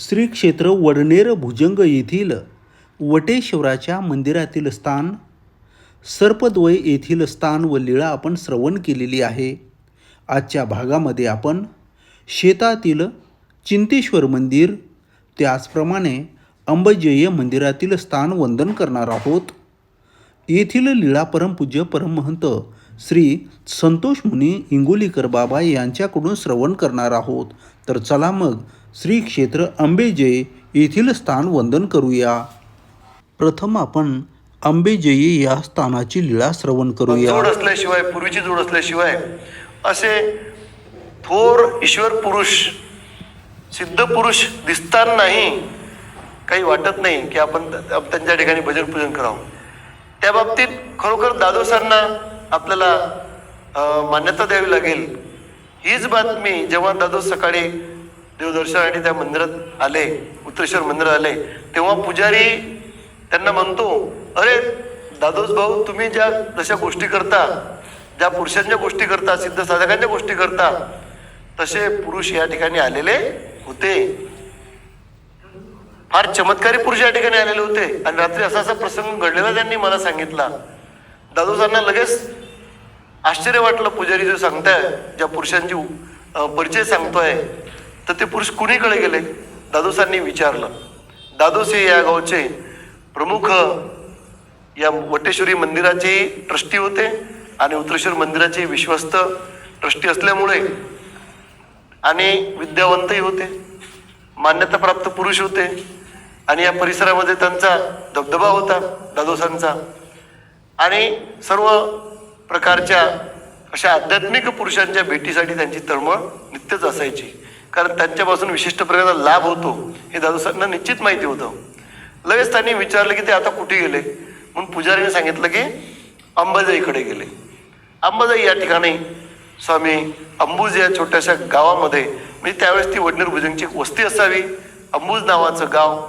श्री क्षेत्र वडनेर भुजंग येथील वटेश्वराच्या मंदिरातील स्थान सर्पद्वय येथील स्थान व लीळा आपण श्रवण केलेली आहे. आजच्या भागामध्ये आपण शेतातील चिंतेश्वर मंदिर त्याचप्रमाणे अंबजय मंदिरातील स्थान वंदन करणार आहोत. येथील लीळा परमपूज्य परमहंत श्री संतोष मुनी इंगोलीकर बाबा यांच्याकडून श्रवण करणार आहोत. तर चला मग श्री क्षेत्र अंबेजय येथील स्थान वंदन करूया. प्रथम आपण अंबेजयी या स्थानाची लीळा श्रवण करूया. जोड असल्याशिवाय पूर्वीची जोड असल्याशिवाय असे थोर ईश्वर पुरुष सिद्ध पुरुष दिसतानाही काही वाटत नाही की आपण त्यांच्या ठिकाणी भजन पूजन करावं. त्या बाबतीत खरोखर दादोसांना आपल्याला मान्यता द्यावी लागेल. हीच बातमी जेव्हा दादोस सकाळी देवदर्शनासाठी त्या मंदिरात आले उत्तरेश्वर मंदिरात आले तेव्हा पुजारी त्यांना म्हणतो अरे दादोस भाऊ तुम्ही ज्या जशा गोष्टी करता ज्या पुरुषांच्या गोष्टी करता सिद्ध साधकांच्या गोष्टी करता तसे पुरुष या ठिकाणी आलेले होते. फार चमत्कारी पुरुष या ठिकाणी आलेले होते. आणि रात्री असा असा प्रसंग घडलेला त्यांनी मला सांगितला. दादोसांना लगेच आश्चर्य वाटलं पुजारी जो सांगताय ज्या पुरुषांची परिचय सांगतोय. तर ते पुरुष कुणीकडे गेले? दादोसांनी विचारलं. दादोसे या गावचे प्रमुख या वटेश्वरी मंदिराचे ट्रस्टी होते आणि उत्तरेश्वर मंदिराचे विश्वस्त ट्रस्टी असल्यामुळे आणि विद्यावंतही होते. मान्यताप्राप्त पुरुष होते आणि या परिसरामध्ये त्यांचा दबदबा होता दादोसांचा. आणि सर्व प्रकारच्या अशा आध्यात्मिक पुरुषांच्या भेटीसाठी त्यांची तळमळ नित्यच असायची. कारण त्यांच्यापासून विशिष्ट प्रकारचा लाभ होतो. हे दादोसांना निश्चित माहिती होतं. लगेच त्यांनी विचारलं की ते आता कुठे गेले? म्हणून पुजारीने सांगितलं की अंबाजाईकडे गेले. अंबाजाई या ठिकाणी स्वामी अंबुज या छोट्याशा गावामध्ये म्हणजे त्यावेळेस ती वडनेर भुजंगची एक वस्ती असावी. अंबुज नावाचं गाव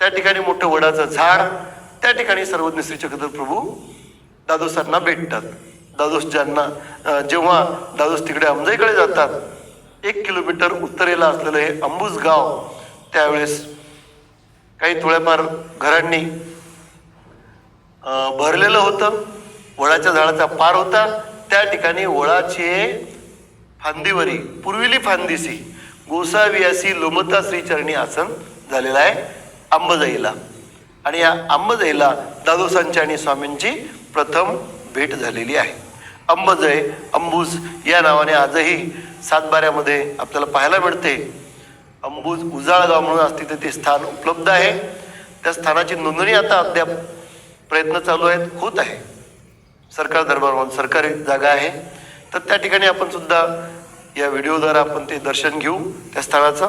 त्या ठिकाणी मोठं वडाचं झाड त्या ठिकाणी सर्वज्ञ श्री चक्रधर प्रभू दादोसांना भेटतात. दादोस ज्यांना जेव्हा दादोस तिकडे अंबाईकडे जातात एक किलोमीटर उत्तरेला असलेलं हे अंबुज गाव त्यावेळेस काही थोड्याफार घरांनी भरलेलं होतं. वडाच्या झाडाचा पार होता. त्या ठिकाणी वळाचे फांदीवरी पूर्विली फांदीसी गोसावियासी लोमता श्रीचरणी आसन झालेलं आहे अंबजाईला. आणि या अंबजाईला दादोसांची आणि स्वामींची प्रथम भेट झालेली आहे. अंबजय अंबुज या नावाने आजही सातबाऱ्यामध्ये आपल्याला पाहायला मिळते. अंबुज उजाळगाव म्हणून असते तिथे ते स्थान उपलब्ध आहे. त्या स्थानाची नोंदणी आता अद्याप प्रयत्न चालू आहेत होत आहे. सरकार दरबार म्हणून सरकारी जागा आहे. तर त्या ठिकाणी आपण सुद्धा या व्हिडिओद्वारा आपण ते दर्शन घेऊ त्या स्थळाचं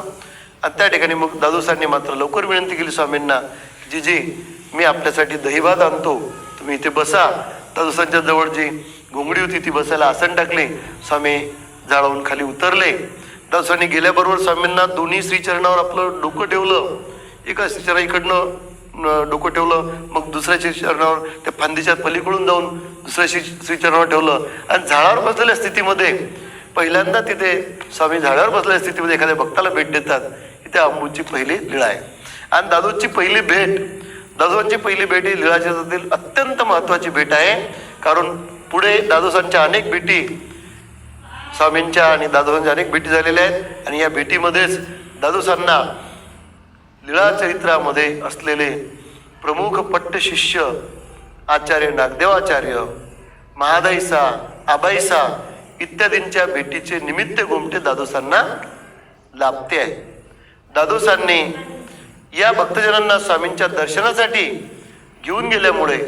आणि त्या ठिकाणी मग दादोसांनी मात्र लवकर विनंती केली स्वामींना जी जी मी आपल्यासाठी दहीभात आणतो. तुम्ही इथे बसा. दादोसांच्या जवळ जी घोंगडी होती ती बसायला आसन टाकले स्वामी जाळवून खाली उतरले. दादोसांनी गेल्याबरोबर स्वामींना दोन्ही श्रीचरणावर आपलं डोकं ठेवलं. एका श्रीचरणा इकडनं डोकं ठेवलं मग दुसऱ्या श्रीचरणावर त्या फांदीच्या पलीकडून जाऊन दुसऱ्या श्री श्रीचरणावर ठेवलं. आणि झाडावर बसलेल्या स्थितीमध्ये पहिल्यांदा तिथे स्वामी झाडावर बसलेल्या स्थितीमध्ये एखाद्या भक्ताला भेट देतात. ही त्या अंबूची पहिली लीळा आहे. आणि दादूची पहिली भेट दादोसांची पहिली भेट ही लीळाच्या अत्यंत महत्वाची भेट आहे. कारण पुढे दादोसांच्या अनेक भेटी स्वामींच्या आणि दादोसांच्या अनेक भेटी झालेल्या आहेत. आणि या भेटीमध्येच दादोसांना लीळा चरित्रामध्ये असलेले प्रमुख पट्टशिष्य आचार्य नागदेवाचार्य महादाईसा आबाईसा इत्यादींच्या भेटीचे निमित्त गोमटे दादोसांना लाभते आहे. दादोसांनी या भक्तजनांना स्वामींच्या दर्शनासाठी घेऊन गेल्यामुळे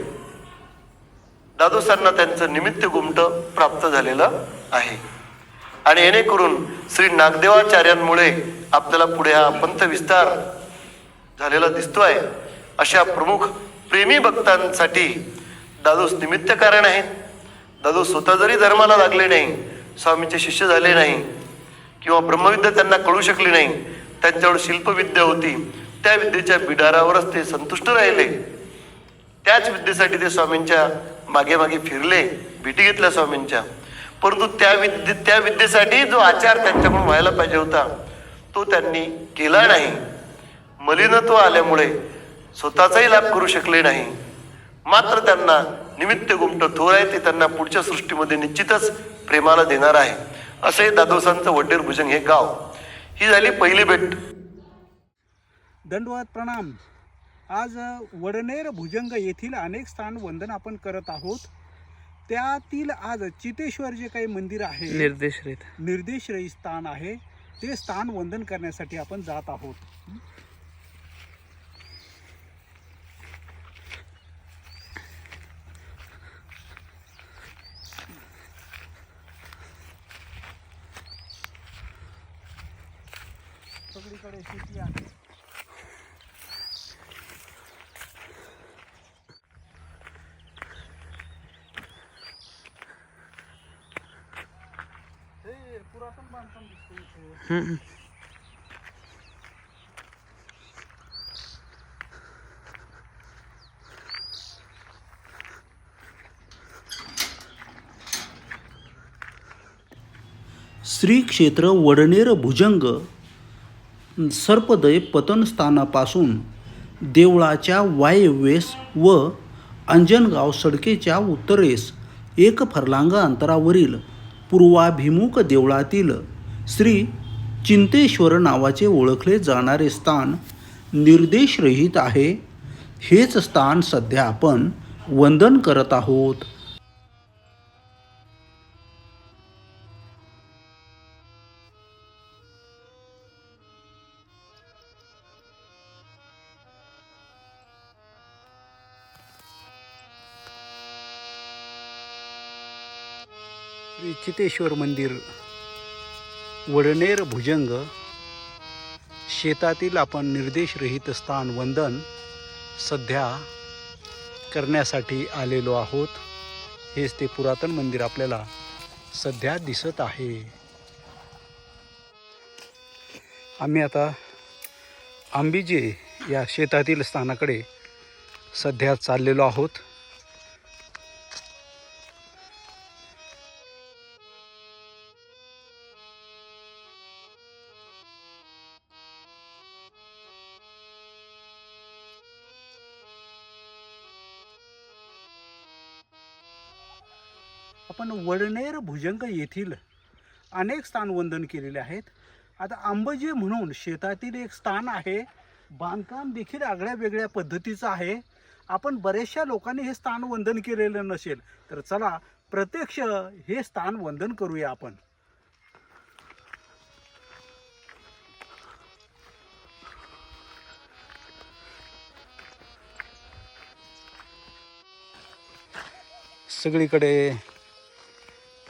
दादोसांना त्यांचं निमित्त गुमट प्राप्त झालेलं आहे. आणि येणेकरून श्री नागदेवाचार्यांमुळे आपल्याला पुढे हा पंथ विस्तार झालेला दिसतोय अशा प्रमुख प्रेमी भक्तांसाठी दादोस निमित्त कारण आहे. दादोस स्वतः जरी धर्माला लागले नाही स्वामीचे शिष्य झाले नाही किंवा ब्रह्मविद्या त्यांना कळू शकली नाही त्यांच्यावर शिल्पविद्या होती त्या विद्येच्या बिडारावरच ते संतुष्ट राहिले. त्याच विद्येसाठी ते स्वामींच्या मागे मागे फिरले भेटी घेतल्या स्वामींच्या. परंतु त्या विद्ये त्या विद्येसाठी जो आचार त्यांच्याकडून व्हायला पाहिजे होता तो त्यांनी केला नाही. मलिनत्व आल्यामुळे स्वतःचाही लाभ करू शकले नाही. मात्र त्यांना निमित्त गुमट थोर आहे ते त्यांना पुढच्या सृष्टीमध्ये निश्चितच प्रेमाला देणार आहे. असे दादोसांचं वड्डेर भुजंग हे गाव. ही झाली पहिली भेट. दंडवत प्रणाम. आज वडनेर भुजंग येथील अनेक स्थान वंदन आपण करत आहोत. त्यातील आज चितेश्वर जे काही मंदिर आहे निर्देश रहित निर्देशरही स्थान आहे ते स्थान वंदन करण्यासाठी आपण जात आहोत सगळीकडे शेती आहे हे पुरातन बांधकाम दिसतं श्री क्षेत्र वडनेर भुजंग सर्पदय पतनस्थानापासून देवळाच्या वायव्येस व अंजनगाव सडकेच्या उत्तरेस एक फरलांग अंतरावरील पूर्वाभिमुख देवळातील श्री चिंतेश्वर नावाचे ओळखले जाणारे स्थान निर्देशरहित आहे. हेच स्थान सध्या आपण वंदन करत आहोत. श्री चितेश्वर मंदिर. वडनेर भुजंग शेतातील आपण निर्देशरहित स्थान वंदन सध्या करण्यासाठी आलेलो आहोत. हेच ते पुरातन मंदिर आपल्याला सध्या दिसत आहे. आम्ही आता आंबीजे या शेतातील स्थानाकडे सध्या चाललेलो आहोत. वडनेर भुजंग येथील अनेक स्थान वंदन केलेले आहेत. आता आंबजी म्हणून शेतातील एक स्थान आहे. बांधकाम देखील आगळ्या वेगळ्या पद्धतीचं आहे. आपण बऱ्याचशा लोकांनी हे स्थान वंदन केलेलं नसेल तर चला प्रत्यक्ष हे स्थान वंदन करूया आपण. सगळीकडे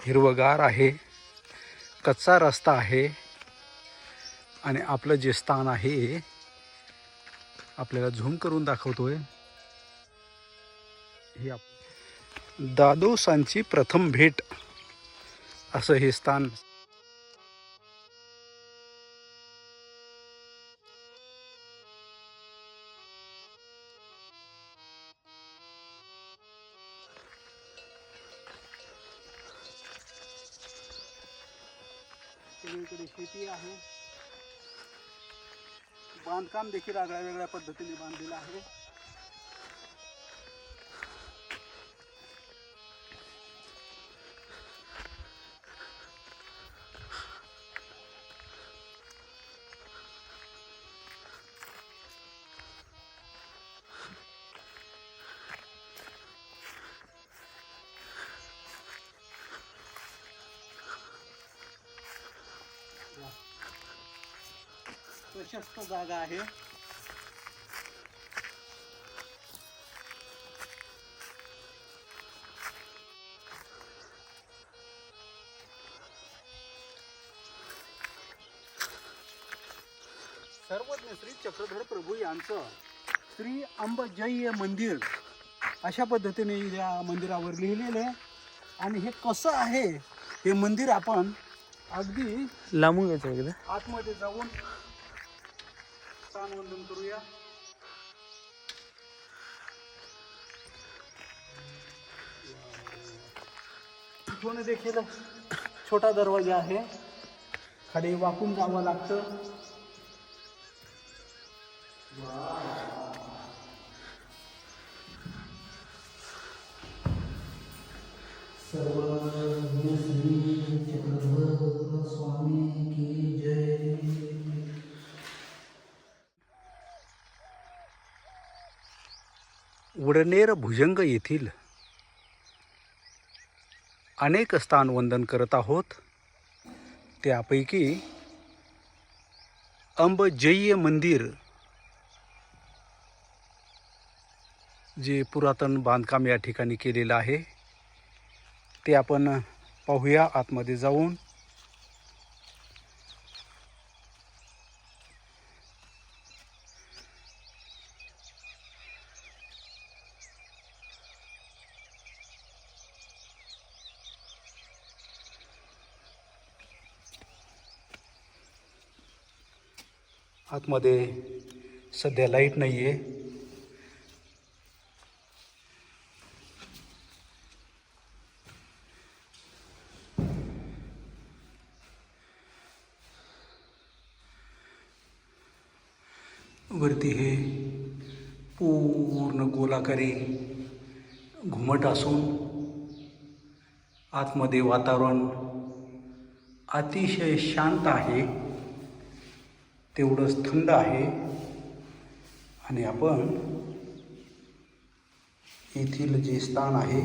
हिरवगार आहे कच्चा रस्ता आहे आणि आपलं जे स्थान आहे आपल्याला झूम करून दाखवतोय. हे आप दादोसांची प्रथम भेट असं हे स्थान देखील आगळ्या वेगळ्या पद्धतीने बांधलेला आहे. प्रशस्त जागा आहे. सर्वज्ञ श्री चक्रधर प्रभू यांचं श्री अंबजय्य मंदिर अशा पद्धतीने या मंदिरावर लिहिलेलं आहे. आणि हे कसं आहे हे मंदिर आपण अगदी लांबून घ्यायचं एकदा आतमध्ये जाऊन वंदन करूया. देखील छोटा दरवाजा आहे. खाली वाकून जावं लागतं. वडनेर भुजंग येथील. अनेक स्थान वंदन करत आहोत. त्यापैकी अंबजय्य मंदिर जे पुरातन बांधकाम या ठिकाणी केलेलं आहे ते आपण पाहूया. आतमध्ये जाऊन आतमध्ये सध्या लाइट नाही आहे वरती हे पूर्ण गोलाकारी घुमट असून आतमध्ये वातावरण अतिशय शांत आहे. तेवढंच थंड आहे. आणि आपण येथील जे स्थान आहे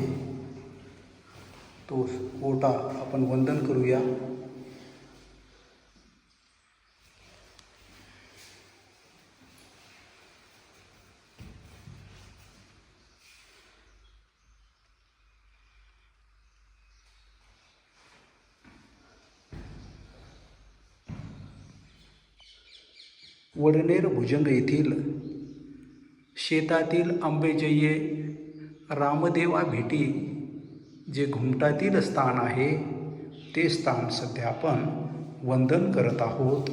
तो ओटा आपण वंदन करूया. वडनेर भुजंग येथील शेतातील आंबेजय्ये रामदेवा भेटी जे घुमटातील स्थान आहे ते स्थान सध्या आपण वंदन करत आहोत.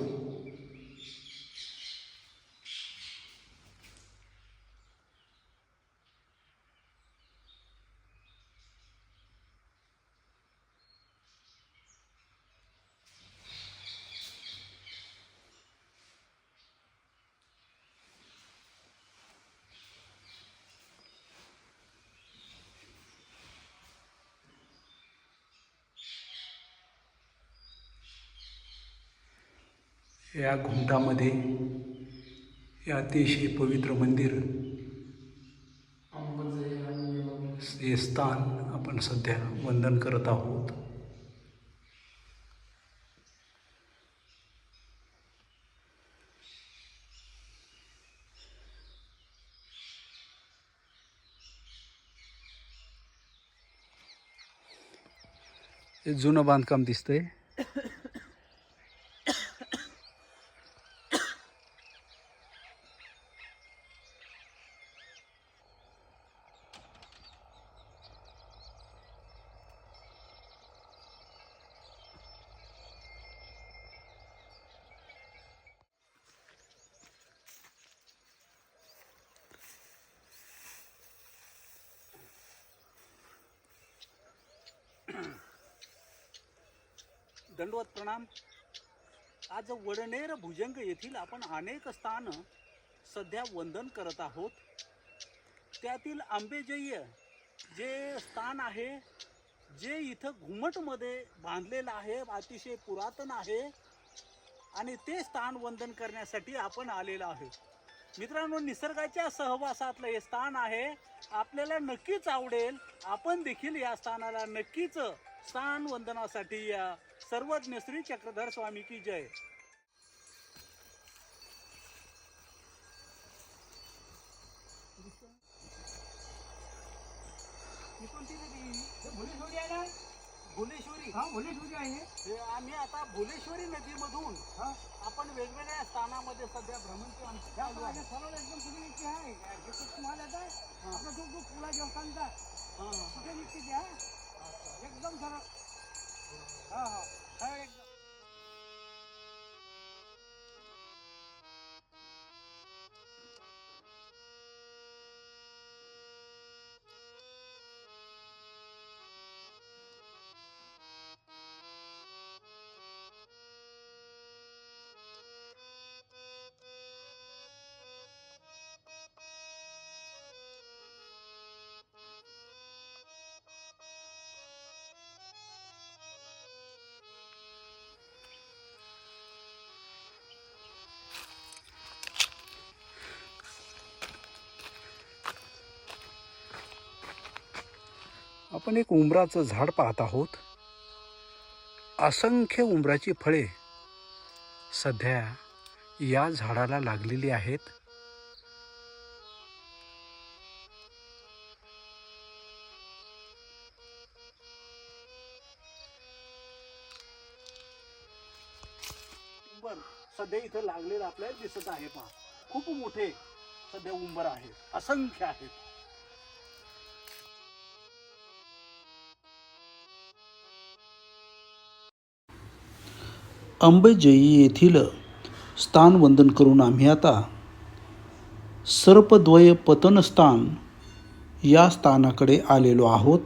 या घुमटामध्ये हे अतिशय पवित्र मंदिर हे स्थान आपण सध्या वंदन करत आहोत. हे जुनं बांधकाम दिसतंय. प्रणाम. आज वडनेर भुजंग येथील आपण अनेक स्थान सध्या वंदन करत आहोत. त्यातील आंबेजय्य जे स्थान आहे जे इथं घुमटमध्ये बांधलेलं आहे अतिशय पुरातन आहे आणि ते स्थान वंदन करण्यासाठी आपण आलेलो आहे मित्रांनो निसर्गाच्या सहवासातलं हे स्थान आहे. आपल्याला नक्कीच आवडेल. आपण देखील या स्थानाला नक्कीच स्थान वंदनासाठी या सर्वज्ञ श्री चक्रधर स्वामी की जय. भुलेश्वरी. हा भुलेश्वरी आहे? आम्ही आता भुलेश्वरी नदीमधून आपण वेगवेगळ्या स्थानामध्ये सध्या भ्रमणची आमची सरळ एकदम तुम्ही इथे आहे तो तुम्हाला येत आहे आपला जो जो पुला देवस्थानचा. तिथे निघते ते एकदम सरळ. हा हा. Alright. आपण एक उंबराचं झाड पाहत आहोत. असंख्य उंबराची फळे सध्या या झाडाला लागलेली आहेत. उंबर सध्या इथं लागलेलं आपल्याला दिसत आहे पहा. खूप मोठे सध्या उंबर आहेत. असंख्य आहेत. अंबेजयी येथील स्थानवंदन करून आम्ही आता सर्पद्वय पतनस्थान या स्थानाकडे आलेलो आहोत.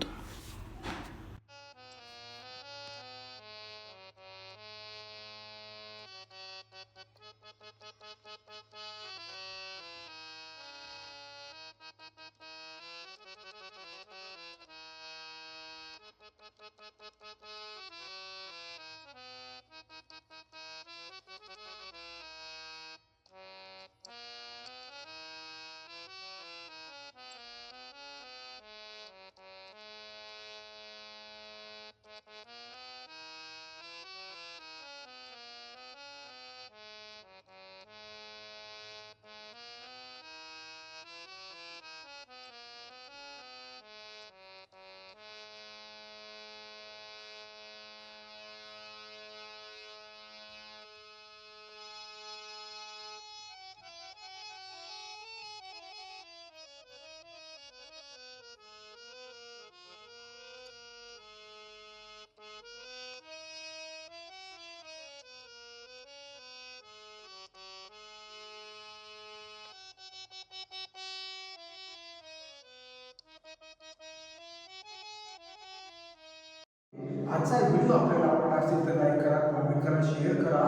आजचा व्हिडिओ आपल्याला आवडला असेल तर लाईक करा कॉमेंट करा शेअर करा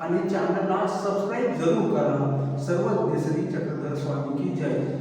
आणि चॅनलला सबस्क्राईब जरूर करा. सर्व देसरी चक्रधर स्वामी की जय.